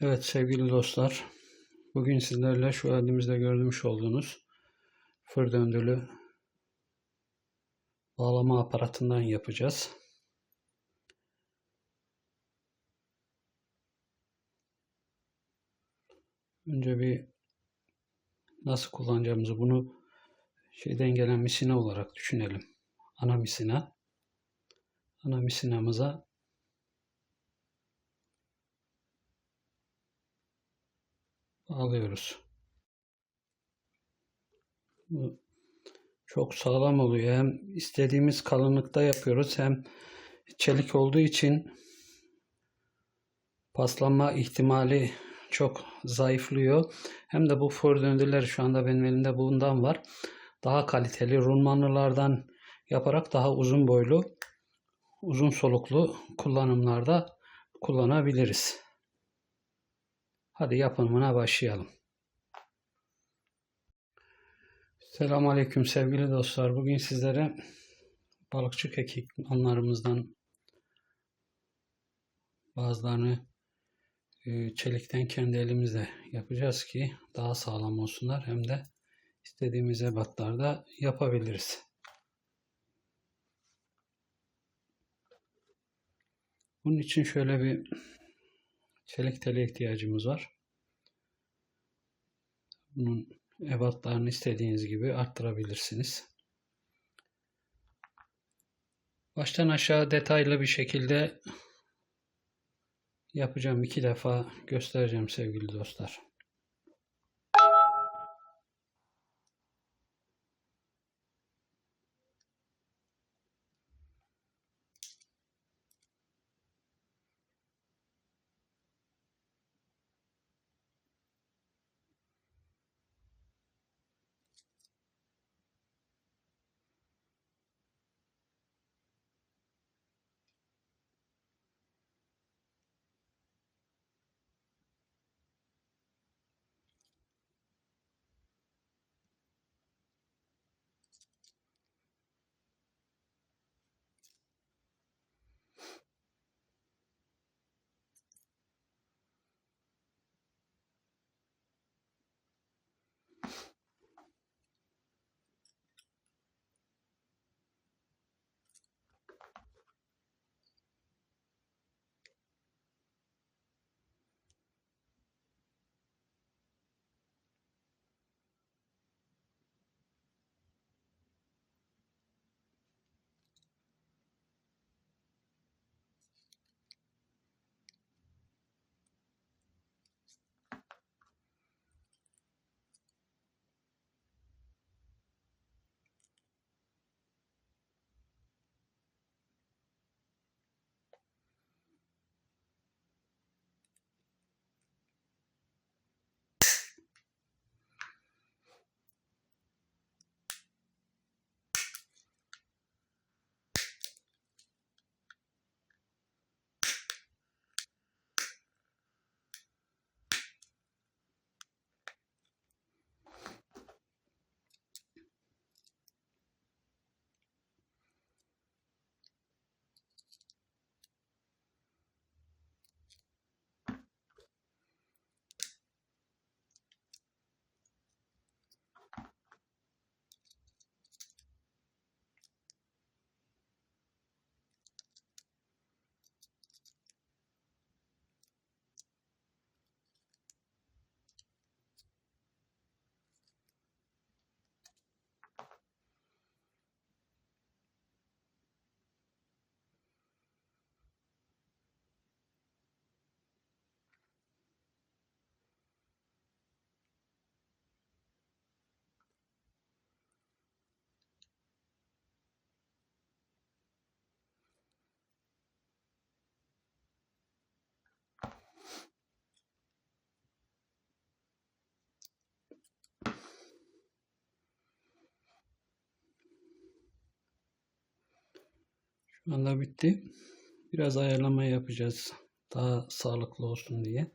Evet sevgili dostlar, bugün sizlerle şu elimizde görmüş olduğunuz fır döndülü bağlama aparatından yapacağız. Önce bir nasıl kullanacağımızı bunu şeyden gelen misine olarak düşünelim. Ana misina. Ana misinamıza alıyoruz. Bu çok sağlam oluyor. Hem istediğimiz kalınlıkta yapıyoruz hem çelik olduğu için paslanma ihtimali çok zayıflıyor. Hem de bu for döndüler şu anda benim elimde bundan var. Daha kaliteli rulmanlılardan yaparak daha uzun boylu, uzun soluklu kullanımlarda kullanabiliriz. Hadi yapımına başlayalım. Selamun Aleyküm sevgili dostlar. Bugün sizlere balıkçı ekipmanlarımızdan bazılarını e, çelikten kendi elimizle yapacağız ki daha sağlam olsunlar hem de istediğimiz ebatlarda yapabiliriz. Bunun için şöyle bir çelik tele ihtiyacımız var. Bunun ebatlarını istediğiniz gibi arttırabilirsiniz. Baştan aşağı detaylı bir şekilde yapacağım. iki defa göstereceğim sevgili dostlar. Şu bitti. Biraz ayarlama yapacağız. Daha sağlıklı olsun diye.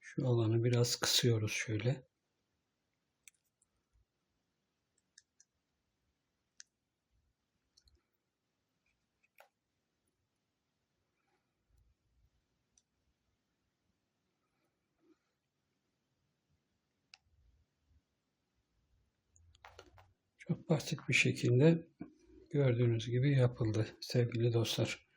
Şu alanı biraz kısıyoruz şöyle. Çok basit bir şekilde gördüğünüz gibi yapıldı sevgili dostlar.